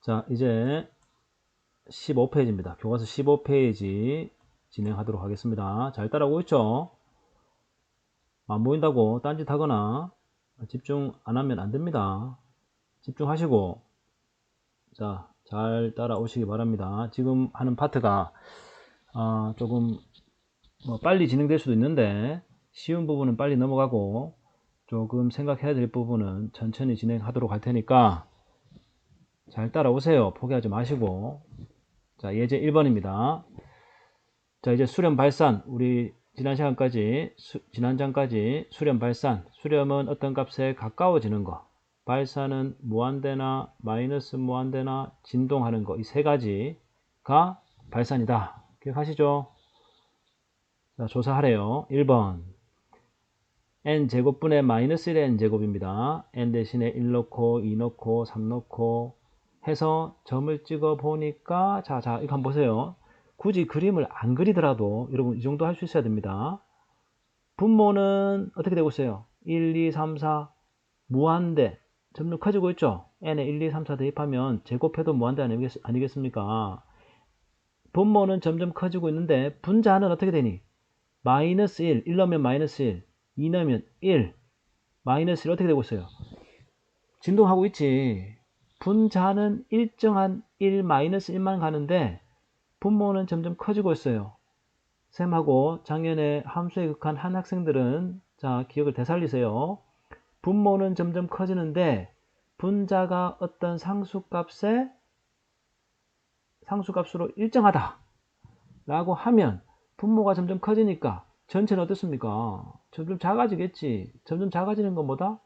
자, 이제 15페이지입니다. 교과서 15페이지 진행하도록 하겠습니다. 잘 따라오고 있죠? 안 보인다고 딴짓 하거나 집중 안 하면 안 됩니다. 집중하시고, 자, 잘 따라오시기 바랍니다. 지금 하는 파트가, 아, 조금, 뭐 빨리 진행될 수도 있는데, 쉬운 부분은 빨리 넘어가고, 조금 생각해야 될 부분은 천천히 진행하도록 할 테니까, 잘 따라오세요. 포기하지 마시고. 자, 예제 1번입니다. 자, 이제 수렴 발산. 우리 지난 시간까지, 수, 지난 장까지 수렴 발산. 수렴은 어떤 값에 가까워지는 거. 발산은 무한대나 마이너스 무한대나 진동하는 거. 이 세 가지가 발산이다. 기억하시죠? 자, 조사하래요. 1번. n제곱분의 마이너스 1의 n제곱입니다. n 대신에 1 넣고 2 넣고 3 넣고 해서 점을 찍어 보니까 자, 자, 이거 한번 보세요. 굳이 그림을 안 그리더라도 여러분 이 정도 할 수 있어야 됩니다. 분모는 어떻게 되고 있어요? 1, 2, 3, 4 무한대 점점 커지고 있죠? n에 1, 2, 3, 4 대입하면 제곱해도 무한대 아니겠, 아니겠습니까? 분모는 점점 커지고 있는데 분자는 어떻게 되니? 마이너스 1, 1 넣으면 마이너스 1, 2 넣으면 1, 마이너스 1 어떻게 되고 있어요? 진동하고 있지. 분자는 일정한 1-1만 가는데 분모는 점점 커지고 있어요. 쌤하고 작년에 함수에 극한 한 학생들은 자 기억을 되살리세요. 분모는 점점 커지는데 분자가 어떤 상수값에 상수값으로 일정하다 라고 하면 분모가 점점 커지니까 전체는 어떻습니까? 점점 작아지겠지. 점점 작아지는 건 뭐다?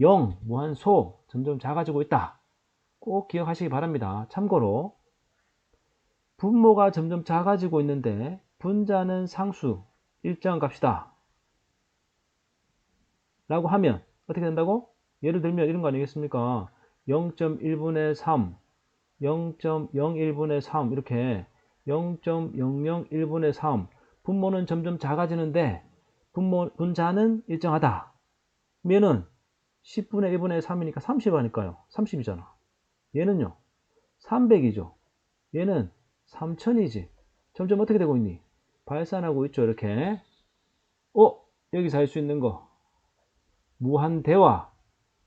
0, 무한소, 점점 작아지고 있다. 꼭 기억하시기 바랍니다. 참고로 분모가 점점 작아지고 있는데 분자는 상수 일정한 값이다. 라고 하면 어떻게 된다고? 예를 들면 이런 거 아니겠습니까? 0.1분의 3, 0.01분의 3 이렇게 0.001분의 3 분모는 점점 작아지는데 분모, 분자는 일정하다. 면은 10분의 1분의 3이니까 30 하니까요. 30이잖아. 얘는요 300이죠. 얘는 3000이지. 점점 어떻게 되고 있니? 발산하고 있죠 이렇게. 어 여기서 할 수 있는 거. 무한대와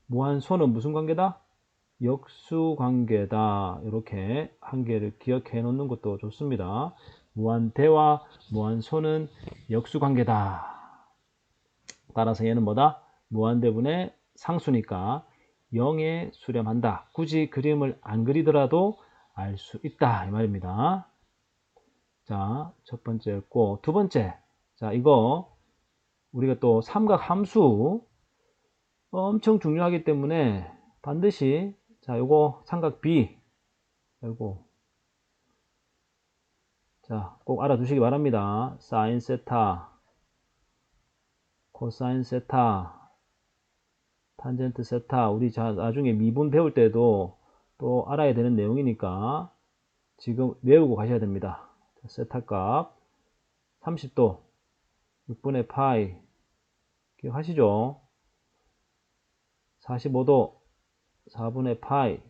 무한소는 무슨 관계다? 역수관계다. 이렇게 한 개를 기억해 놓는 것도 좋습니다. 무한대와 무한소는 역수관계다. 따라서 얘는 뭐다? 무한대분의 상수니까 0에 수렴한다. 굳이 그림을 안 그리더라도 알 수 있다. 이 말입니다. 자, 첫 번째였고, 두 번째. 자, 이거 우리가 또 삼각 함수 엄청 중요하기 때문에 반드시 자, 요거 삼각 B 요거 자, 꼭 알아두시기 바랍니다. 사인 세타 코사인 세타 탄젠트 세타 우리 자, 나중에 미분 배울 때도 또 알아야 되는 내용이니까 지금 외우고 가셔야 됩니다. 세타 값 30도 6분의 파이 기억하시죠? 45도 4분의 파이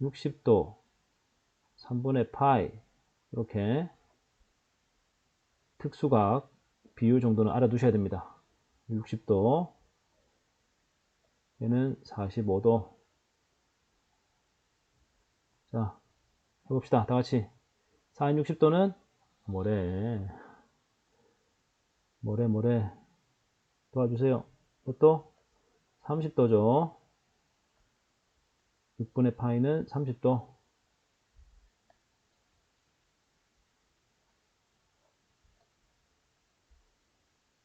60도 3분의 파이 이렇게 특수각 비율 정도는 알아두셔야 됩니다. 60도 얘는 45도. 자, 해봅시다. 다 같이. 4인 60도는 뭐래? 뭐래, 뭐래. 도와주세요. 또 30도죠. 6분의 파이는 30도.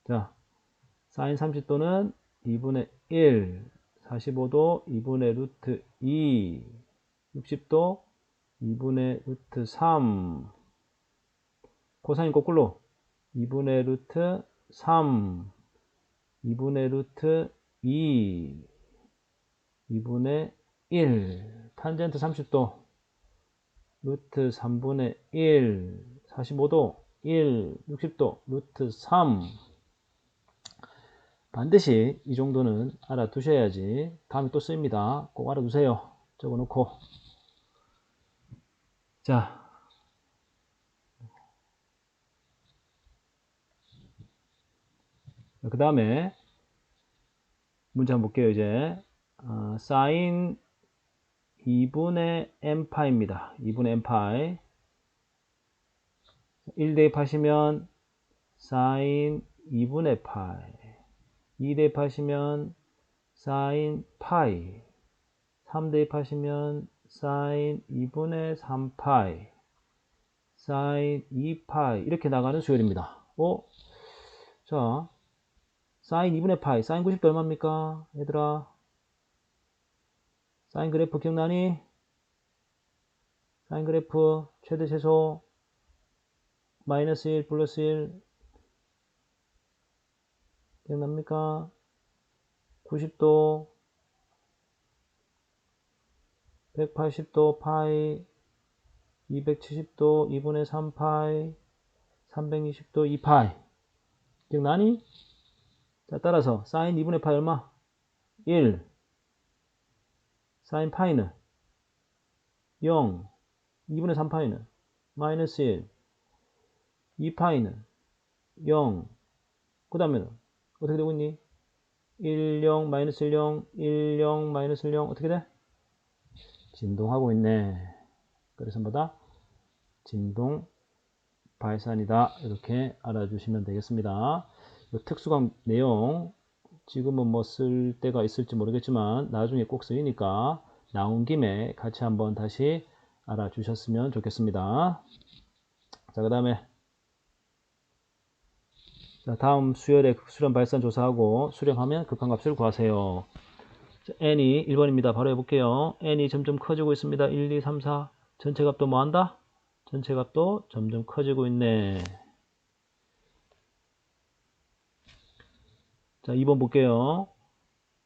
자, 사인 30도는 2분의 1. 45도 2분의 루트 2 60도 2분의 루트 3 코사인 거꾸로 2분의 루트 3 2분의 루트 2 2분의 1 탄젠트 30도 루트 3분의 1 45도 1 60도 루트 3 반드시 이 정도는 알아두셔야지. 다음에 또 쓰입니다. 꼭 알아두세요. 적어 놓고. 자. 그 다음에 문제 한번 볼게요 이제. 어, 사인 2분의 n파입니다. 2분의 n파 1 대입하시면 사인 2분의 파이 2 대입하시면 사인 파이 3 대입하시면 사인 2분의 3파이 사인 2파이 이렇게 나가는 수열입니다 어? 자 사인 2분의 파이 사인 90도 얼마입니까 얘들아 사인 그래프 기억나니? 사인 그래프 최대 최소 마이너스 1 플러스 1 기억납니까? 90도 180도 파이 270도 2분의 3 파이 320도 2 파이 기억나니? 자 따라서 사인 2분의 파이 얼마? 1 사인 파이는 0 2분의 3 파이는 마이너스 1 2 파이는 0. 그 다음에는 어떻게 되고 있니? 1, 0, 마이너스 1, 0, 1, 0, 마이너스 1, 0 어떻게 돼? 진동하고 있네. 그래서 뭐다? 진동 발산이다. 이렇게 알아주시면 되겠습니다. 특수강 내용 지금은 뭐 쓸 때가 있을지 모르겠지만 나중에 꼭 쓰이니까 나온 김에 같이 한번 다시 알아주셨으면 좋겠습니다. 자, 그 다음에 자, 다음 수열의 수렴 발산 조사하고 수렴하면 극한값을 구하세요. 자, n이 1번입니다. 바로 해볼게요. n이 점점 커지고 있습니다. 1, 2, 3, 4 전체 값도 뭐 한다? 전체 값도 점점 커지고 있네. 자, 2번 볼게요.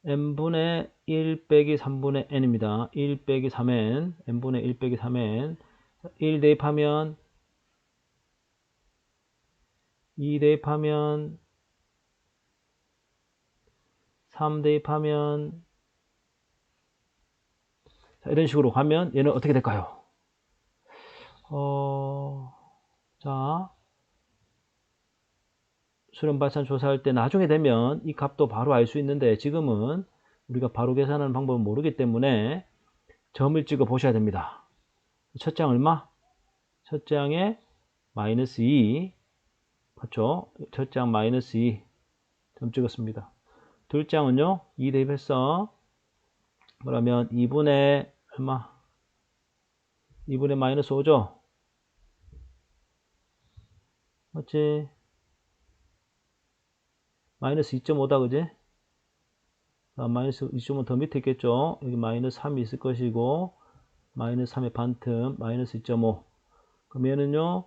n분의 1 빼기 3분의 n입니다. 1 빼기 3n, n분의 1 빼기 3n. 1 대입하면 2 대입하면 3 대입하면 자, 이런 식으로 가면 얘는 어떻게 될까요? 어, 자, 수렴 발산 조사할 때 나중에 되면 이 값도 바로 알 수 있는데 지금은 우리가 바로 계산하는 방법은 모르기 때문에 점을 찍어 보셔야 됩니다. 첫 장 얼마? 첫 장에 마이너스 2 맞죠? 첫 장 마이너스 2. 점 찍었습니다. 둘 장은요, 2 대입했어. 그러면 2분의 얼마? 2분의 마이너스 5죠? 맞지? 마이너스 2.5다, 그지? 아, 마이너스 2.5 더 밑에 있겠죠? 여기 마이너스 3이 있을 것이고, 마이너스 3의 반틈, 마이너스 2.5. 그럼 얘는요,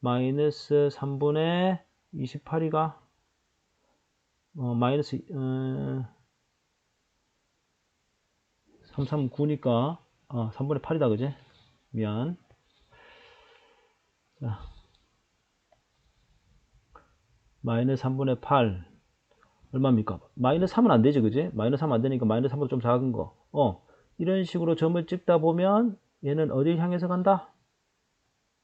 마이너스 3분의 28이가 어, 마이너스 어, 339니까 어, 3분의 8이다 그지? 미안 자, 마이너스 3분의 8 얼마입니까? 마이너스 3은 안 되지 그지? 마이너스 3 안 되니까 마이너스 3보다 좀 작은 거 어, 이런 식으로 점을 찍다 보면 얘는 어딜 향해서 간다?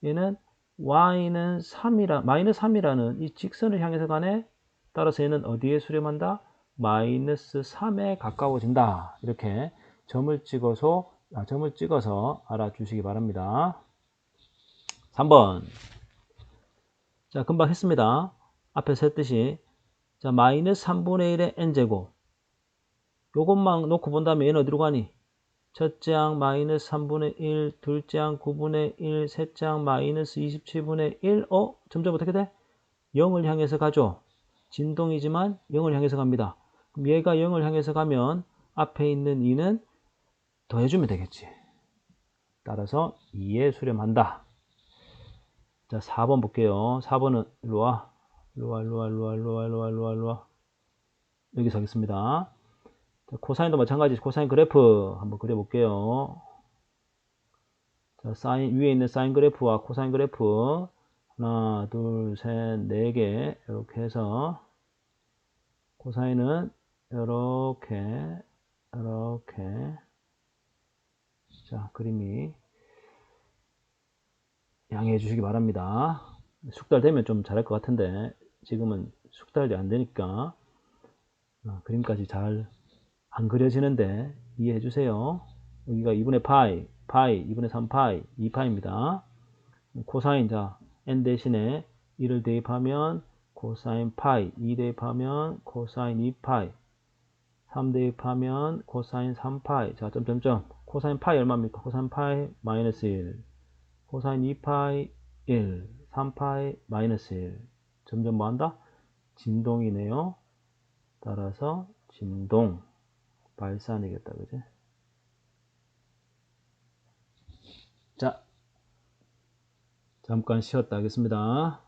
얘는 y는 3이라, 마이너스 3이라는 이 직선을 향해서 가네. 따라서 얘는 어디에 수렴한다? 마이너스 3에 가까워진다. 이렇게 점을 찍어서, 아, 점을 찍어서 알아주시기 바랍니다. 3번. 자, 금방 했습니다. 앞에서 했듯이. 자, 마이너스 3분의 1의 n제곱. 요것만 놓고 본다면 얘는 어디로 가니? 첫째 항 마이너스 3분의 1, 둘째 항 9분의 1, 셋째 항 마이너스 27분의 1. 어? 점점 어떻게 돼? 0을 향해서 가죠. 진동이지만 0을 향해서 갑니다. 그럼 얘가 0을 향해서 가면 앞에 있는 2는 더해주면 되겠지. 따라서 2에 수렴한다. 자, 4번 볼게요. 4번은 일로 와. 일로 와, 일로 와, 일로 와, 일로 와, 일로 와, 일로 와, 일로 와. 여기서 하겠습니다. 자, 코사인도 마찬가지 코사인 그래프 한번 그려볼게요. 자, 사인, 위에 있는 사인 그래프와 코사인 그래프 하나, 둘, 셋, 네 개 이렇게 해서 코사인은 이렇게 이렇게 자, 그림이 양해해 주시기 바랍니다. 숙달되면 좀 잘할 것 같은데 지금은 숙달이 안 되니까 어, 그림까지 잘 안 그려지는데 이해해 주세요. 여기가 2분의 파이, 파이, 2분의 3파이, 2파입니다. 코사인, 자, n 대신에 1을 대입하면 코사인 파이, 2 대입하면 코사인 2파이, 3 대입하면 코사인 3파이, 자, 점점점. 코사인 파이 얼마입니까? 코사인 파이 마이너스 1, 코사인 2파이 1, 3파이 마이너스 1. 점점 뭐 한다? 진동이네요. 따라서 진동. 발산이겠다, 그지? 자, 잠깐 쉬었다 하겠습니다.